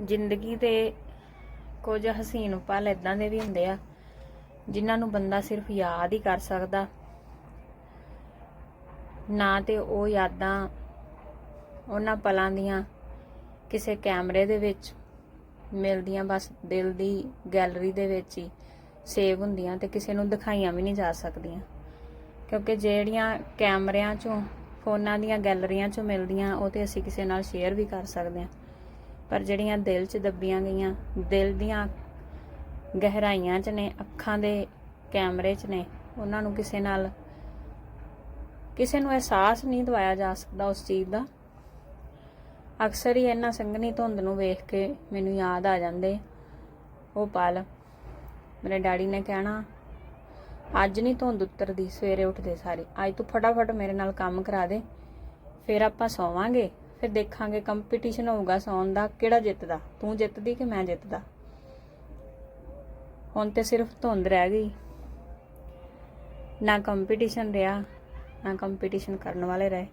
ਜ਼ਿੰਦਗੀ ਦੇ ਕੁਝ ਹਸੀਨ ਪਲ ਇਦਾਂ ਦੇ ਵੀ ਹੁੰਦੇ ਆ, ਜਿਨ੍ਹਾਂ ਨੂੰ ਬੰਦਾ ਸਿਰਫ ਯਾਦ ਹੀ ਕਰ ਸਕਦਾ। ਨਾ ਤੇ ਉਹ ਯਾਦਾਂ ਉਹਨਾਂ ਪਲਾਂ ਦੀਆਂ ਕਿਸੇ ਕੈਮਰੇ ਦੇ ਵਿੱਚ ਮਿਲਦੀਆਂ, ਬਸ ਦਿਲ ਦੀ ਗੈਲਰੀ ਦੇ ਵਿੱਚ ਹੀ ਸੇਵ ਹੁੰਦੀਆਂ ਤੇ ਕਿਸੇ ਨੂੰ ਦਿਖਾਈਆਂ ਵੀ ਨਹੀਂ ਜਾ ਸਕਦੀਆਂ। ਕਿਉਂਕਿ ਜਿਹੜੀਆਂ ਕੈਮਰਿਆਂ 'ਚੋਂ, ਫੋਨਾਂ ਦੀਆਂ ਗੈਲਰੀਆਂ 'ਚੋਂ ਮਿਲਦੀਆਂ, ਉਹ ਤੇ ਅਸੀਂ ਕਿਸੇ ਨਾਲ ਸ਼ੇਅਰ ਵੀ ਕਰ ਸਕਦੇ ਹਾਂ। ਪਰ ਜਿਹੜੀਆਂ ਦਿਲ 'ਚ ਦੱਬੀਆਂ ਗਈਆਂ, ਦਿਲ ਦੀਆਂ ਗਹਿਰਾਈਆਂ 'ਚ ਨੇ, ਅੱਖਾਂ ਦੇ ਕੈਮਰੇ 'ਚ ਨੇ, ਉਹਨਾਂ ਨੂੰ ਕਿਸੇ ਨਾਲ, ਕਿਸੇ ਨੂੰ ਅਹਿਸਾਸ ਨਹੀਂ ਦਵਾਇਆ ਜਾ ਸਕਦਾ ਉਸ ਚੀਜ਼ ਦਾ। ਅਕਸਰ ਹੀ ਇਹਨਾਂ ਸੰਘਣੀ ਧੁੰਦ ਨੂੰ ਵੇਖ ਕੇ ਮੈਨੂੰ ਯਾਦ ਆ ਜਾਂਦੇ, ਉਹ ਪਲ, ਮੇਰੇ ਡੈਡੀ ਨੇ ਕਹਿਣਾ, ਅੱਜ ਨਹੀਂ ਧੁੰਦ ਉਤਰਦੀ, ਸਵੇਰੇ ਉੱਠਦੇ ਸਾਰੇ, ਅੱਜ ਤੂੰ ਫਟਾਫਟ ਮੇਰੇ ਨਾਲ ਕੰਮ ਕਰਾ ਦੇ, ਫਿਰ ਆਪਾਂ ਸੌਵਾਂਗੇ। ਫਿਰ ਦੇਖਾਂਗੇ ਕੰਪੀਟੀਸ਼ਨ ਹੋਊਗਾ ਸੌਣ ਦਾ, ਕਿਹੜਾ ਜਿੱਤਦਾ? ਤੂੰ ਜਿੱਤਦੀ ਕਿ ਮੈਂ ਜਿੱਤਦਾ? ਹੁਣ ਤੇ ਸਿਰਫ ਧੁੰਦ ਰਹਿ ਗਈ। ਨਾ ਕੰਪੀਟੀਸ਼ਨ ਰਿਹਾ, ਨਾ ਕੰਪੀਟੀਸ਼ਨ ਕਰਨ ਵਾਲੇ ਰਹੇ।